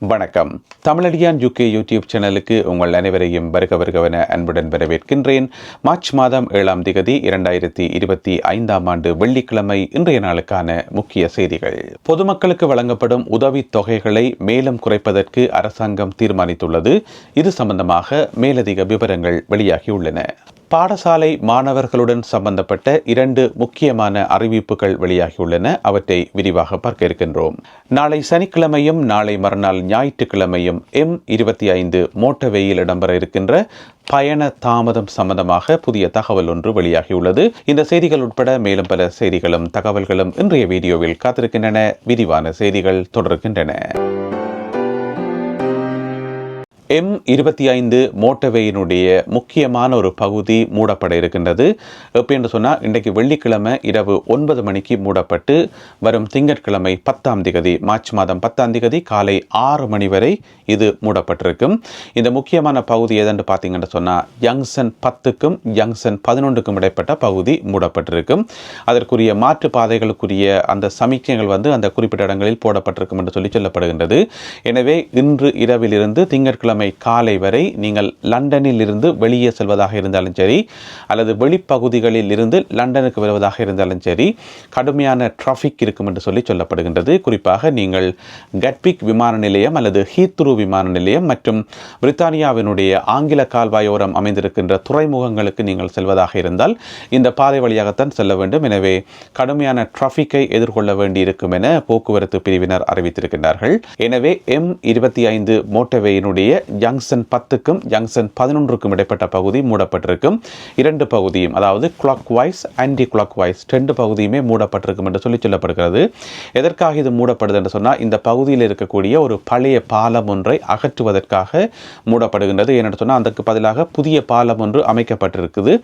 வணக்கம். Tamizhadiyan UK YouTube சேனலுக்கு உங்கள் அனைவரையும் வருக வருகவென அன்புடன் வரவேற்கின்றேன். மார்ச் மாதம் ஏழாம் திகதி இரண்டாயிரத்தி இருபத்தி ஐந்தாம் ஆண்டு வெள்ளிக்கிழமை இன்றைய நாளுக்கான முக்கிய செய்திகள். பொதுமக்களுக்கு வழங்கப்படும் உதவித் தொகைகளை மேலும் குறைப்பதற்கு அரசாங்கம் தீர்மானித்துள்ளது. இது சம்பந்தமாக மேலதிக விவரங்கள் வெளியாகியுள்ளன. பாடசாலை மாணவர்களுடன் சம்பந்தப்பட்ட இரண்டு முக்கியமான அறிவிப்புகள் வெளியாகியுள்ளன. அவற்றை விரிவாக பார்க்க இருக்கின்றோம். நாளை சனிக்கிழமையும் நாளை மறுநாள் ஞாயிற்றுக்கிழமையும் எம் இருபத்தி ஐந்து மோட்டவேயில் இடம்பெற இருக்கின்ற பயண தாமதம் சம்பந்தமாக புதிய தகவல் ஒன்று வெளியாகியுள்ளது. இந்த செய்திகள் உட்பட மேலும் பல செய்திகளும் தகவல்களும் இன்றைய வீடியோவில் காத்திருக்கின்றன. விரிவான செய்திகள் தொடர்கின்றன. எம் இருபத்தி ஐந்து மோட்டவேயினுடைய முக்கியமான ஒரு பகுதி மூடப்பட இருக்கின்றது. எப்படின்னு சொன்னால் இன்றைக்கு வெள்ளிக்கிழமை இரவு ஒன்பது மணிக்கு மூடப்பட்டு வரும் திங்கட்கிழமை பத்தாம் திகதி மார்ச் மாதம் பத்தாம் திகதி காலை ஆறு மணி வரை இது மூடப்பட்டிருக்கும். இந்த முக்கியமான பகுதி எதென்று பார்த்தீங்கன்னு சொன்னால் யங்சன் பத்துக்கும் யங்சன் பதினொன்றுக்கும் இடைப்பட்ட பகுதி மூடப்பட்டிருக்கும். அதற்குரிய மாற்று பாதைகளுக்குரிய அந்த சமிக்ஞைகள் வந்து அந்த குறிப்பிட்ட இடங்களில் போடப்பட்டிருக்கும் என்று சொல்லி சொல்லப்படுகின்றது. எனவே இன்று இரவிலிருந்து திங்கட்கிழமை திங்கட்கிழமை காலை வரை நீங்கள் லண்டனில் இருந்து வெளியே செல்வதாக இருந்தாலும் சரி அல்லது வெளிப்பகுதிகளில் இருந்து லண்டனுக்கு வருவதாக இருந்தாலும் சரி கடுமையான டிராஃபிக் இருக்கும் என்று சொல்லி சொல்லப்படுகின்றது. குறிப்பாக நீங்கள் கட்பிக் விமான நிலையம் அல்லது ஹீத்ரு விமான நிலையம் மற்றும் பிரித்தானியாவினுடைய ஆங்கில கால்வாயோரம் அமைந்திருக்கின்ற துறைமுகங்களுக்கு நீங்கள் செல்வதாக இருந்தால் இந்த பாதை வழியாகத்தான் செல்ல வேண்டும். எனவே கடுமையான டிராஃபிக்கை எதிர்கொள்ள வேண்டியிருக்கும் என போக்குவரத்து பிரிவினர் அறிவித்திருக்கின்றார்கள். எனவே எம் இருபத்தி ஐந்து மோட்டவேயினுடைய ஜங்ஷன் பத்துக்கும் ஜங்ஷன் பதினொன்றுக்கும் இடைப்பட்ட பகுதி மூடப்பட்டிருக்கும். இரண்டு பகுதியும் அதாவது clockwise anti clock wise ரெண்டு பகுதியுமே மூடப்பட்டிருக்கும் என்று சொல்லி சொல்லப்படுகிறது. எதற்காக இது மூடப்படுது என்று சொன்னால் இந்த பகுதியில் இருக்கக்கூடிய ஒரு பழைய பாலம் ஒன்றை அகற்றுவதற்காக மூடப்படுகின்றது. ஏனென்று சொன்னால் அதற்கு பதிலாக புதிய பாலம் ஒன்று அமைக்கப்பட்டிருக்குது.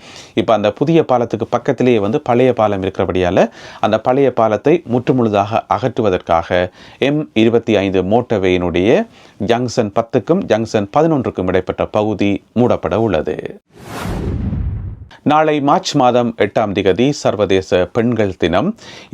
இப்போ அந்த புதிய பாலத்துக்கு பக்கத்திலேயே வந்து பழைய பாலம் இருக்கிறபடியால் அந்த பழைய பாலத்தை முற்றுமுழுதாக அகற்றுவதற்காக எம் இருபத்தி ஐந்து மோட்டவேயினுடைய ஜங்ஷன் பத்துக்கும் ஜங்ஷன் பதினொன்றுக்கும் இடைப்பட்ட பகுதி மூடப்பட உள்ளது. நாளை மார்ச் மாதம் எட்டாம் திகதி சர்வதேச பெண்கள் தினம்.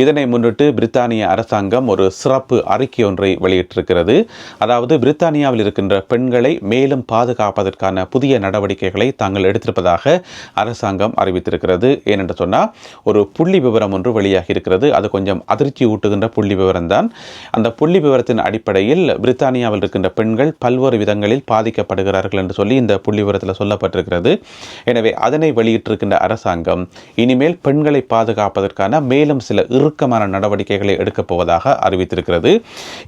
இதனை முன்னிட்டு பிரித்தானிய அரசாங்கம் ஒரு சிறப்பு அறிக்கை ஒன்றை வெளியிட்டிருக்கிறது. அதாவது பிரித்தானியாவில் இருக்கின்ற பெண்களை மேலும் பாதுகாப்பதற்கான புதிய நடவடிக்கைகளை தாங்கள் எடுத்திருப்பதாக அரசாங்கம் அறிவித்திருக்கிறது. ஏனென்று சொன்னால் ஒரு புள்ளி விவரம் ஒன்று வெளியாகி இருக்கிறது. அது கொஞ்சம் அதிர்ச்சி ஊட்டுகின்ற புள்ளி விவரம் தான் அந்த புள்ளி விவரத்தின் அடிப்படையில் பிரித்தானியாவில் இருக்கின்ற பெண்கள் பல்வேறு விதங்களில் பாதிக்கப்படுகிறார்கள் என்று சொல்லி இந்த புள்ளி விவரத்தில் சொல்லப்பட்டிருக்கிறது. எனவே அதனை வெளியிட்டிருக்கின்ற அரசாங்கம் இனிமேல் பெண்களை பாதுகாப்பதற்கான மேலும் சில இறுக்கமான நடவடிக்கைகளை எடுக்கப் போவதாக அறிவித்திருக்கிறது.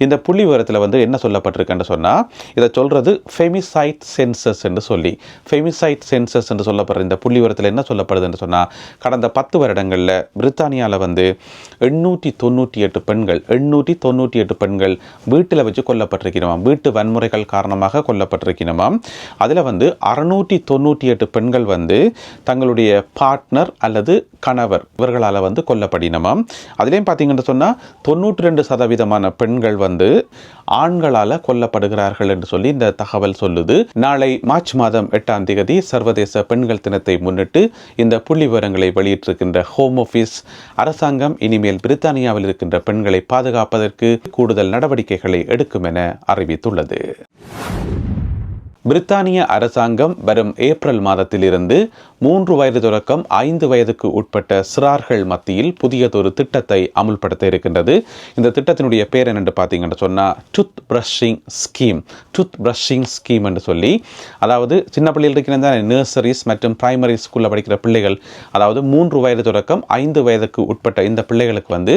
இந்த புள்ளி விவரத்தில் வந்து என்ன சொல்லப்பட்டிருக்குன்னு சொன்னால் இதை சொல்கிறது ஃபெமிசைட் சென்சஸ் என்று சொல்லி. ஃபெமிசைட் சென்சஸ் என்று சொல்லப்படுற இந்த புள்ளி விவரத்தில் என்ன சொல்லப்படுது என்று சொன்னால் கடந்த பத்து வருடங்களில் பிரித்தானியாவில் வந்து எண்ணூற்றி தொண்ணூற்றி எட்டு பெண்கள் எண்ணூற்றி தொண்ணூற்றி எட்டு பெண்கள் வீட்டில் வச்சு கொல்லப்பட்டிருக்கிறோமாம். வீட்டு வன்முறைகள் காரணமாக கொல்லப்பட்டிருக்கிறோமாம். அதில் வந்து அறுநூற்றி தொண்ணூற்றி எட்டு பெண்கள் வந்து தங்களுடைய பார்ட்னர் அல்லது கணவர் இவர்களால் வந்து கொல்லப்படினமாம் அதுலேயும் பார்த்தீங்கன்னு சொன்னால் தொண்ணூற்றி ரெண்டு சதவீதமான பெண்கள் வந்து ஆண்களால் கொல்லப்படுகிறார்கள் என்று சொல்லி இந்த தகவல் சொல்லுது. நாளை மார்ச் மாதம் எட்டாம் தேதி சர்வதேச பெண்கள் தினத்தை முன்னிட்டு இந்த புள்ளி விவரங்களை வெளியிட்டிருக்கின்ற ஹோம் ஆஃபீஸ் அரசாங்கம் இனிமேல் பிரித்தானியாவில் இருக்கின்ற பெண்களை பாதுகாப்பதற்கு கூடுதல் நடவடிக்கைகளை எடுக்கும் என அறிவித்துள்ளது. பிரித்தானிய அரசாங்கம் வரும் ஏப்ரல் மாதத்திலிருந்து மூன்று வயது தொடக்கம் ஐந்து வயதுக்கு உட்பட்ட சிறார்கள் மத்தியில் புதியதொரு திட்டத்தை அமுல்படுத்த இருக்கின்றது. இந்த திட்டத்தினுடைய பேர் என்னென்று பார்த்தீங்கன்னு சொன்னால் tooth brushing scheme tooth brushing scheme என்று சொல்லி அதாவது சின்ன பிள்ளைகள் இருக்கிற நர்சரிஸ் மற்றும் பிரைமரி ஸ்கூலில் படிக்கிற பிள்ளைகள் அதாவது மூன்று வயது தொடக்கம் ஐந்து வயதுக்கு உட்பட்ட இந்த பிள்ளைகளுக்கு வந்து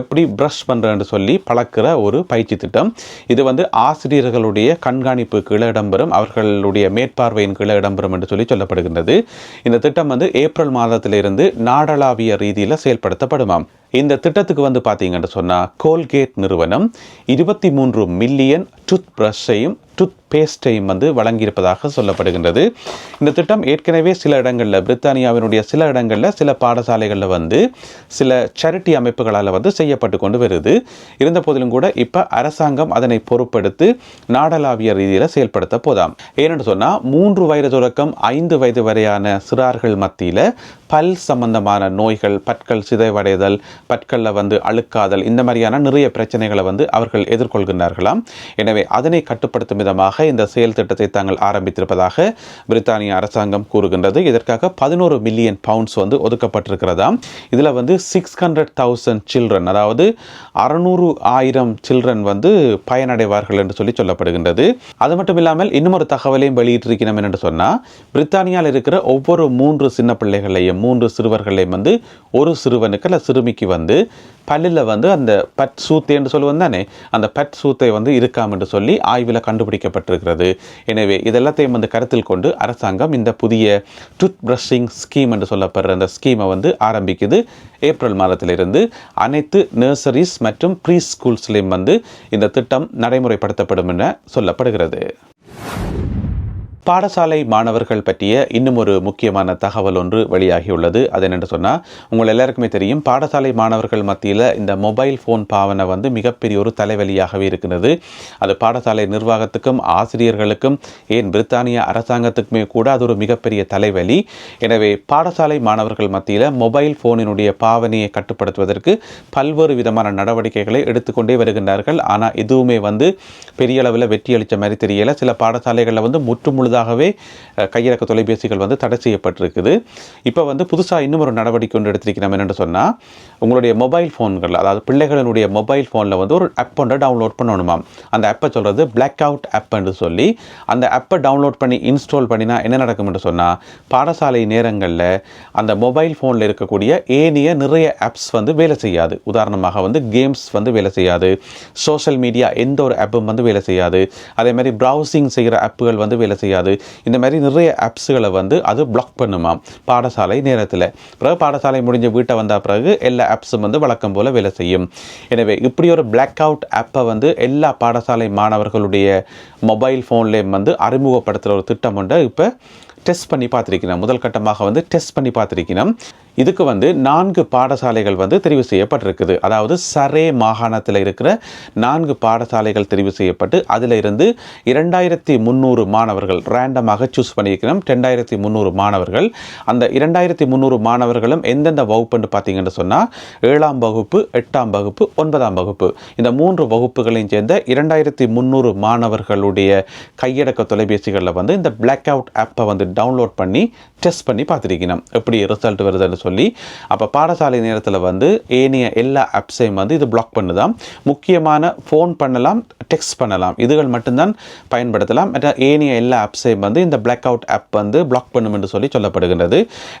எப்படி ப்ரஷ் பண்ணுறன்னு சொல்லி பழக்கிற ஒரு பயிற்சி திட்டம். இது வந்து ஆசிரியர்களுடைய கண்காணிப்பு கீழே இடம்பெறும் அவர்களுடைய மேற்பார்வையின் கீழே இடம்பெறும் என்று சொல்லி சொல்லப்படுகின்றது. இந்த திட்டம் வந்து ஏப்ரல் மாதத்திலிருந்து நாடளாவிய ரீதியில் செயல்படுத்தப்படுமாம். இந்த திட்டத்துக்கு வந்து பார்த்தீங்கன்னு சொன்னால் கோல்கேட் நிறுவனம் இருபத்தி மூன்று மில்லியன் டூத் ப்ரஷ்ஷையும் டூத் பேஸ்டையும் வந்து வழங்கியிருப்பதாக சொல்லப்படுகின்றது. இந்த திட்டம் ஏற்கனவே சில இடங்களில் பிரித்தானியாவினுடைய சில இடங்களில் சில பாடசாலைகளில் வந்து சில சேரிட்டி அமைப்புகளால் வந்து செய்யப்பட்டு கொண்டு வருது. இருந்த போதிலும் கூட இப்போ அரசாங்கம் அதனை பொறுப்படுத்தி நாடளாவிய ரீதியில் செயல்படுத்த போதாம். ஏனென்று சொன்னால் மூன்று வயது தொடக்கம் ஐந்து வயது வரையான சிறார்கள் மத்தியில் பல் சம்பந்தமான நோய்கள் பற்கள் சிதைவடைதல் பற்களில் வந்து அழுக்காதல் இந்த மாதிரியான நிறைய பிரச்சனைகளை வந்து அவர்கள் எதிர்கொள்கின்றார்களாம். எனவே அதனை கட்டுப்படுத்தும் விதமாக இந்த செயல் திட்டத்தை தாங்கள் ஆரம்பித்திருப்பதாக பிரித்தானிய அரசாங்கம் கூறுகின்றது. இதற்காக பதினோரு மில்லியன் பவுண்ட்ஸ் வந்து ஒதுக்கப்பட்டிருக்கிறதாம். இதில் வந்து சிக்ஸ் ஹண்ட்ரட் தௌசண்ட் சில்ட்ரன் அதாவது அறுநூறு ஆயிரம் சில்ட்ரன் வந்து பயனடைவார்கள் என்று சொல்லி சொல்லப்படுகின்றது. அது மட்டும் இல்லாமல் இன்னும் ஒரு தகவலையும் வெளியிட்டிருக்கிறோம் என்று சொன்னால் பிரித்தானியாவில் இருக்கிற ஒவ்வொரு மூன்று சின்ன பிள்ளைகளையும் மூன்று சிறுவர்களையும் வந்து ஒரு சிறுவனுக்கு அல்ல சிறுமிக்கு வந்து பல்லில் வந்து அந்த பட் சூத்தை என்று சொல்லுவோம் தானே? அந்த பட் சூத்தை வந்து இருக்காம் என்று சொல்லி ஆய்வில் கண்டுபிடிக்கப்பட்டிருக்கிறது. எனவே இதெல்லாத்தையும் வந்து கருத்தில் கொண்டு அரசாங்கம் இந்த புதிய டூத் ப்ரஷிங் ஸ்கீம் என்று சொல்லப்படுற அந்த ஸ்கீமை வந்து ஆரம்பிக்குது. ஏப்ரல் மாதத்திலிருந்து அனைத்து நர்சரிஸ் மற்றும் ப்ரீ ஸ்கூல்ஸ்லேயும் வந்து இந்த திட்டம் நடைமுறைப்படுத்தப்படும் என சொல்லப்படுகிறது. பாடசாலை மாணவர்கள் பற்றிய இன்னும் ஒரு முக்கியமான தகவல் ஒன்று வெளியாகியுள்ளது. அது என்னென்று சொன்னால் உங்கள் எல்லாருக்குமே தெரியும் பாடசாலை மாணவர்கள் மத்தியில் இந்த மொபைல் ஃபோன் பாவனை வந்து மிகப்பெரிய ஒரு தலைவலியாகவே இருக்கிறது அது பாடசாலை நிர்வாகத்துக்கும் ஆசிரியர்களுக்கும் ஏன் பிரித்தானிய அரசாங்கத்துக்குமே கூட அது ஒரு மிகப்பெரிய தலைவலி. எனவே பாடசாலை மாணவர்கள் மத்தியில் மொபைல் ஃபோனினுடைய பாவனையை கட்டுப்படுத்துவதற்கு பல்வேறு விதமான நடவடிக்கைகளை எடுத்துக்கொண்டே வருகின்றார்கள். ஆனால் எதுவுமே வந்து பெரிய அளவில் வெற்றி அளித்த மாதிரி தெரியலை. சில பாடசாலைகளில் வந்து முற்றுமுழுதாக முன்னதாகவே கையிறக்க தொலைபேசிகள் வந்து தடை செய்யப்பட்டிருக்குது. இப்போ வந்து புதுசாக இன்னும் ஒரு நடவடிக்கை ஒன்று எடுத்திருக்கிறோம் என்னென்னு சொன்னால் உங்களுடைய மொபைல் ஃபோன்கள் அதாவது பிள்ளைகளினுடைய மொபைல் ஃபோனில் வந்து ஒரு ஆப் ஒன்றை டவுன்லோட் பண்ணணுமாம். அந்த ஆப்பை சொல்கிறது பிளாக் அவுட் ஆப்னு சொல்லி அந்த ஆப்பை டவுன்லோட் பண்ணி இன்ஸ்டால் பண்ணினா என்ன நடக்கும் என்று சொன்னால் பாடசாலை நேரங்களில் அந்த மொபைல் ஃபோனில் இருக்கக்கூடிய ஏனைய நிறைய ஆப்ஸ் வந்து வேலை செய்யாது. உதாரணமாக வந்து கேம்ஸ் வந்து வேலை செய்யாது. சோஷியல் மீடியா எந்த ஒரு ஆப்பும் வந்து வேலை செய்யாது. அதே மாதிரி ப்ரௌசிங் செய்கிற ஆப்புகள் வந்து வேலை செய்யாது. இந்த மாதிரி நிறைய ஆப்ஸுகளை வந்து அது பிளாக் பண்ணுமாம். பாடசாலை நேரத்தில். பிறகு பாடசாலை முடிஞ்ச வீட்டை வந்தால் பிறகு எல்லா ஆப்ஸும் வந்து வழக்கம் போல் வேலை செய்யும். எனவே இப்படி ஒரு பிளாக் அவுட் ஆப்பை வந்து எல்லா பாடசாலை மாணவர்களுடைய மொபைல் ஃபோன்லேயும் வந்து அறிமுகப்படுத்துகிற ஒரு திட்டம் உண்டு இப்போ டெஸ்ட் பண்ணி பார்த்துருக்கணும் முதல் கட்டமாக வந்து டெஸ்ட் பண்ணி பார்த்துருக்கணும் இதுக்கு வந்து நான்கு பாடசாலைகள் வந்து தெரிவு செய்யப்பட்டிருக்குது. அதாவது சரே மாகாணத்தில் இருக்கிற நான்கு பாடசாலைகள் தெரிவு செய்யப்பட்டு அதில் இருந்து இரண்டாயிரத்தி முந்நூறு மாணவர்கள் ரேண்டமாக சூஸ் பண்ணியிருக்கிறோம். ரெண்டாயிரத்தி முந்நூறு மாணவர்கள். அந்த இரண்டாயிரத்தி முந்நூறு மாணவர்களும் எந்தெந்த வகுப்புன்னு பார்த்தீங்கன்னு சொன்னால் ஏழாம் வகுப்பு எட்டாம் வகுப்பு ஒன்பதாம் வகுப்பு. இந்த மூன்று வகுப்புகளையும் சேர்ந்த இரண்டாயிரத்தி முந்நூறு மாணவர்களுடைய கையடக்க தொலைபேசிகளில் வந்து இந்த பிளாக் அவுட் ஆப்பை வந்து டவுன்லோட் பண்ணி டெஸ்ட் பண்ணி பார்த்துருக்கணும். எப்படி ரிசல்ட் வருதுன்னு சொல்லி. அப்போ பாடசாலை நேரத்தில் வந்து ஏனைய எல்லா ஆப்ஸையும் வந்து இது பிளாக் பண்ணுதான் முக்கியமான ஃபோன் பண்ணலாம் டெக்ஸ்ட் பண்ணலாம். இதுகள் மட்டும்தான் பயன்படுத்தலாம். மற்ற ஏனைய எல்லா ஆப்ஸையும் வந்து இந்த பிளாக் அவுட் ஆப் வந்து பிளாக் பண்ணும் என்று சொல்லி சொல்லப்படுகின்றது.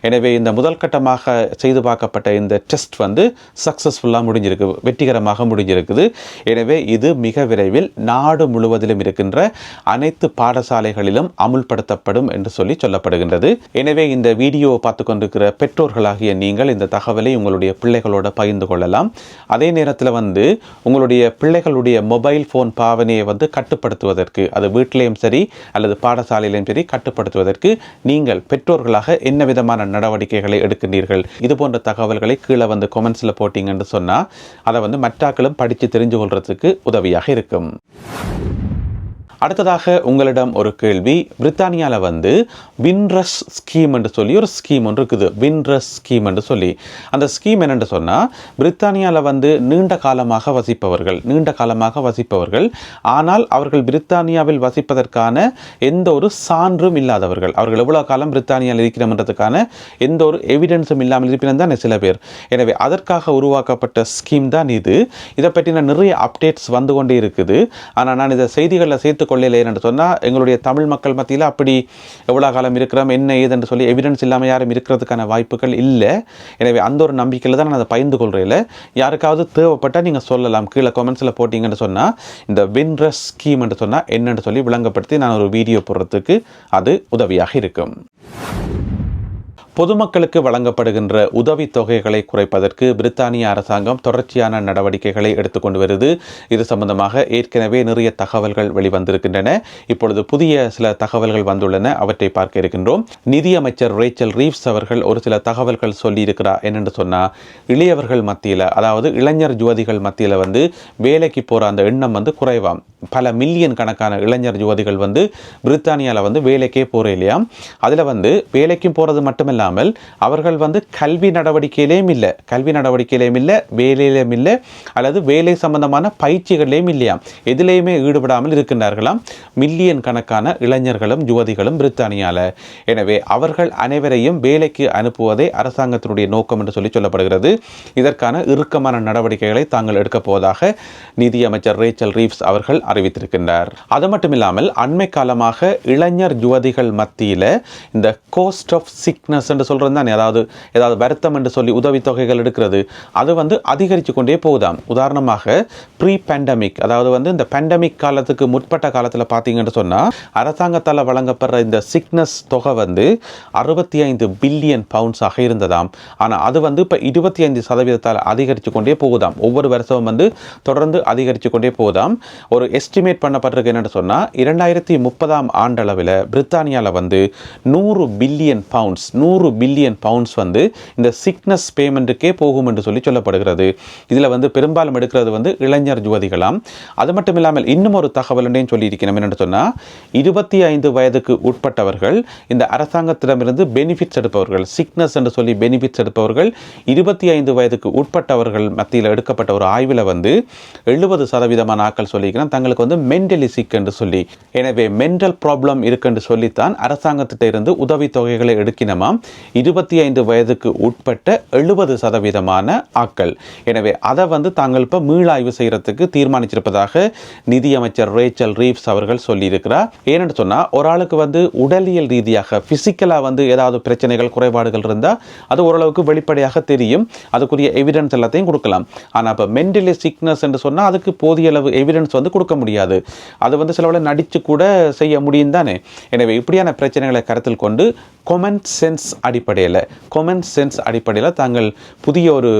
எனவே இந்த முதல் கட்டமாக செய்து பார்க்கப்பட்ட இந்த டெஸ்ட் வந்து சக்ஸஸ்ஃபுல்லாக முடிஞ்சிருக்கு வெற்றிகரமாக முடிஞ்சிருக்குது. எனவே இது மிக விரைவில் நாடு முழுவதிலும் இருக்கின்ற அனைத்து பாடசாலைகளிலும் அமுல்படுத்தப்படும் என்று சொல்லி சொல்லப்படுகின்றது. எனவே இந்த வீடியோவை பார்த்து கொண்டிருக்கிற பெற்றோர்களாகிய நீங்கள் இந்த தகவலை உங்களுடைய பிள்ளைகளோட பகிர்ந்து கொள்ளலாம். அதே நேரத்தில் வந்து உங்களுடைய பிள்ளைகளுடைய மொபைல் ஃபோன் பாவனையை வந்து கட்டுப்படுத்துவதற்கு அது வீட்டிலையும் சரி அல்லது பாடசாலையிலும் சரி கட்டுப்படுத்துவதற்கு நீங்கள் பெற்றோர்களாக என்ன விதமான நடவடிக்கைகளை எடுக்கின்றீர்கள்? இது போன்ற தகவல்களை கீழே வந்து கொமெண்ட்ஸில் போட்டிங்கன்னு சொன்னால் அதை வந்து மற்றாக்களும் படித்து தெரிஞ்சு கொள்றதுக்கு உதவியாக இருக்கும். அடுத்ததாக உங்களிடம் ஒரு கேள்வி. பிரித்தானியாவில் வந்து வின்ரஸ் ஸ்கீம் என்று சொல்லி ஒரு ஸ்கீம் ஒன்று இருக்குது. வின்ரஸ் ஸ்கீம் என்று சொல்லி. அந்த ஸ்கீம் என்னென்று சொன்னால் பிரித்தானியாவில் வந்து நீண்ட காலமாக வசிப்பவர்கள் நீண்ட காலமாக வசிப்பவர்கள். ஆனால் அவர்கள் பிரித்தானியாவில் வசிப்பதற்கான எந்த ஒரு சான்றும் இல்லாதவர்கள். அவர்கள் எவ்வளோ காலம் பிரித்தானியாவில் இருக்கிறோம்ன்றதுக்கான எந்த ஒரு எவிடன்ஸும் இல்லாமல் இருப்பினும் தான் சில பேர். எனவே அதற்காக உருவாக்கப்பட்ட ஸ்கீம் தான் இது. இதை பற்றின நிறைய அப்டேட்ஸ் வந்து கொண்டே இருக்குது. ஆனால் நான் இதை செய்திகளில் சேர்த்து கொள்ளலை என்று சொன்னால் எங்களுடைய தமிழ் மக்கள் மத்தியில் அப்படி எவ்வளோ காலம் இருக்கிறோம் என்ன ஏது என்று சொல்லி எவிடன்ஸ் இல்லாமல் யாரும் இருக்கிறதுக்கான வாய்ப்புகள் இல்லை. எனவே அந்த ஒரு நம்பிக்கையில் தான் நான் அதை பகிர்ந்து கொள்கிறேன் யாருக்காவது தேவைப்பட்டால் நீங்கள் சொல்லலாம். கீழே கமெண்ட்ஸில் போட்டிங்கன்னு சொன்னால் இந்த வின்ரஸ் ஸ்கீம் என்று சொன்னால் என்னென்று சொல்லி விளங்கப்படுத்தி நான் ஒரு வீடியோ போடுறதுக்கு அது உதவியாக இருக்கும். பொதுமக்களுக்கு வழங்கப்படுகின்ற உதவித் தொகைகளை குறைப்பதற்கு பிரித்தானிய அரசாங்கம் தொடர்ச்சியான நடவடிக்கைகளை எடுத்துக்கொண்டு வருது. இது சம்பந்தமாக ஏற்கனவே நிறைய தகவல்கள் வெளிவந்திருக்கின்றன. இப்பொழுது புதிய சில தகவல்கள் வந்துள்ளன. அவற்றை பார்க்க இருக்கின்றோம். நிதியமைச்சர் ரேச்சல் ரீவ்ஸ் அவர்கள் ஒரு சில தகவல்கள் சொல்லியிருக்கிறார் என்னென்று சொன்னால் இளையவர்கள் மத்தியில் அதாவது இளைஞர் ஜோதிகள் மத்தியில் வந்து வேலைக்கு போகிற அந்த எண்ணம் வந்து குறைவாம். பல மில்லியன் கணக்கான இளைஞர் ஜோதிகள் வந்து பிரித்தானியாவில் வந்து வேலைக்கே போகிற இல்லையா? அதில் வந்து வேலைக்கும் போகிறது மட்டுமில்லாமல் இல்லாமல் அவர்கள் வந்து கல்வி நடவடிக்கையிலேயும் இல்லை. கல்வி நடவடிக்கையிலேயும் இல்லை வேலையிலும் இல்லை அல்லது வேலை சம்பந்தமான பயிற்சிகளிலேயும் இல்லையாம் எதிலேயுமே ஈடுபடாமல் இருக்கின்றார்களாம். மில்லியன் கணக்கான இளைஞர்களும் யுவதிகளும் பிரித்தானியால. எனவே அவர்கள் அனைவரையும் வேலைக்கு அனுப்புவதே அரசாங்கத்தினுடைய நோக்கம் என்று சொல்லி சொல்லப்படுகிறது. இதற்கான இறுக்கமான நடவடிக்கைகளை தாங்கள் எடுக்கப் போவதாக நிதியமைச்சர் ரேச்சல் ரீவ்ஸ் அவர்கள் அறிவித்திருக்கின்றார். அது மட்டும் இல்லாமல் அண்மை காலமாக இளைஞர் யுவதிகள் மத்தியில் இந்த கோஸ்ட் ஆஃப் சிக்னஸ் என்று சொல்கிறது தான் ஏதாவது ஏதாவது வருத்தம் என்று சொல்லி உதவித்தொகைகள் எடுக்கிறது அது வந்து அதிகரித்து கொண்டே போகுதாம். உதாரணமாக ப்ரீ பேண்டமிக் அதாவது வந்து இந்த பேண்டமிக் காலத்துக்கு முற்பட்ட காலத்தில் பார்த்தீங்கன்னு சொன்னால் அரசாங்கத்தால் வழங்கப்படுற இந்த சிக்னஸ் தொகை வந்து அறுபத்தி ஐந்து பில்லியன் பவுண்ட்ஸாக இருந்ததாம். ஆனால் அது வந்து இப்போ இருபத்தி ஐந்து சதவீதத்தால் அதிகரித்து கொண்டே போகுதாம். ஒவ்வொரு வருஷமும் வந்து தொடர்ந்து அதிகரித்து கொண்டே போகுதாம். ஒரு எஸ்டிமேட் பண்ணப்பட்டிருக்கு என்னென்னு சொன்னால் இரண்டாயிரத்தி முப்பதாம் ஆண்டளவில் பிரித்தானியாவில் வந்து நூறு பில்லியன் பவுண்ட்ஸ் நூறு பில்லியன் பவுண்ட்ஸ் வந்து இந்த சிக்னஸ் பேமெண்ட்டுக்கே போகும் என்று சொல்லி சொல்லப்படுகிறது. இதில் வந்து பெரும்பாலும் எடுக்கிறது வந்து இளைஞர் யுவதிகளாம். அது மட்டும் இல்லாமல் இன்னும் ஒரு தகவலுடையும் சொல்லியிருக்கணும் என்னென்னு சொன்னால் இருபத்தி ஐந்து வயதுக்கு உட்பட்டவர்கள் இந்த அரசாங்கத்திடமிருந்து பெனிஃபிட்ஸ் எடுப்பவர்கள் சிக்னஸ் என்று சொல்லி பெனிஃபிட்ஸ் எடுப்பவர்கள் இருபத்தி ஐந்து வயதுக்கு உட்பட்டவர்கள் மத்தியில் எடுக்கப்பட்ட ஒரு ஆய்வில் வந்து எழுபது சதவீதமான ஆட்கள் சொல்லிக்கிறேன் தங்களுக்கு வந்து மென்டலி சிக் என்று சொல்லி. எனவே மென்டல் ப்ராப்ளம் இருக்குன்னு சொல்லித்தான் அரசாங்கத்திட்ட இருந்து உதவி தொகைகளை எடுக்கினமாம். இருபத்தி ஐந்து வயதுக்கு உட்பட்ட எழுபது சதவீதமான ஆக்கள். எனவே அதை வந்து தாங்கள் இப்போ மீளாய்வு செய்கிறதுக்கு தீர்மானிச்சிருப்பதாக நிதியமைச்சர் ரேச்சல் ரீவ்ஸ் அவர்கள் சொல்லியிருக்கிறார். ஏன்னு சொன்னால் ஒரு ஆளுக்கு வந்து உடலியல் ரீதியாக ஃபிசிக்கலாக வந்து ஏதாவது பிரச்சனைகள் குறைபாடுகள் இருந்தால் அது ஓரளவுக்கு வெளிப்படையாக தெரியும். அதுக்குரிய எவிடன்ஸ் எல்லாத்தையும் கொடுக்கலாம். ஆனால் இப்போ மென்டலி சிக்னஸ் என்று சொன்னால் அதுக்கு போதிய அளவு எவிடன்ஸ் வந்து கொடுக்க முடியாது. அது வந்து சிலவில் நடித்து கூட செய்ய முடியும் தானே. எனவே இப்படியான பிரச்சனைகளை கருத்தில் கொண்டு கொமன் சென்ஸ் அடிப்படையில் கொமன் சென்ஸ் அடிப்படையில் தாங்கள் புதிய ஒரு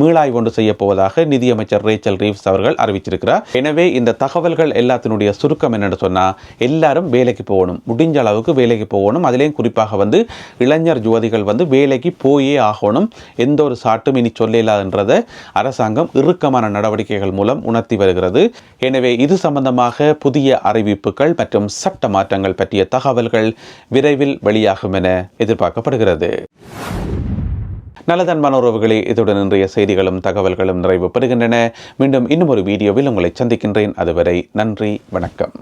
மீளாய்வு ஒன்று செய்ய போவதாக நிதியமைச்சர் ரேச்சல் ரீவ்ஸ் அவர்கள் அறிவிச்சிருக்கிறார். எனவே இந்த தகவல்கள் எல்லாத்தினுடைய சுருக்கம் என்னென்னு சொன்னால் எல்லாரும் வேலைக்கு போகணும். முடிஞ்ச அளவுக்கு வேலைக்கு போகணும். அதிலேயும் குறிப்பாக வந்து இளைஞர் யுவதிகள் வந்து வேலைக்கு போயே ஆகணும். எந்த ஒரு சாட்டும் இனி சொல்லலான்றதை அரசாங்கம் இறுக்கமான நடவடிக்கைகள் மூலம் உணர்த்தி வருகிறது. எனவே இது சம்பந்தமாக புதிய அறிவிப்புகள் மற்றும் சட்ட மாற்றங்கள் பற்றிய தகவல்கள் விரைவில் வெளியாகும் என எதிர்பார்க்கப்படுகிறது நல்லதன்பான உறவுகளே இதுடன் இன்றைய செய்திகளும் தகவல்களும் நிறைவு பெறுகின்றன மீண்டும் இன்னும் ஒரு வீடியோவில் உங்களை சந்திக்கின்றேன். அதுவரை நன்றி வணக்கம்.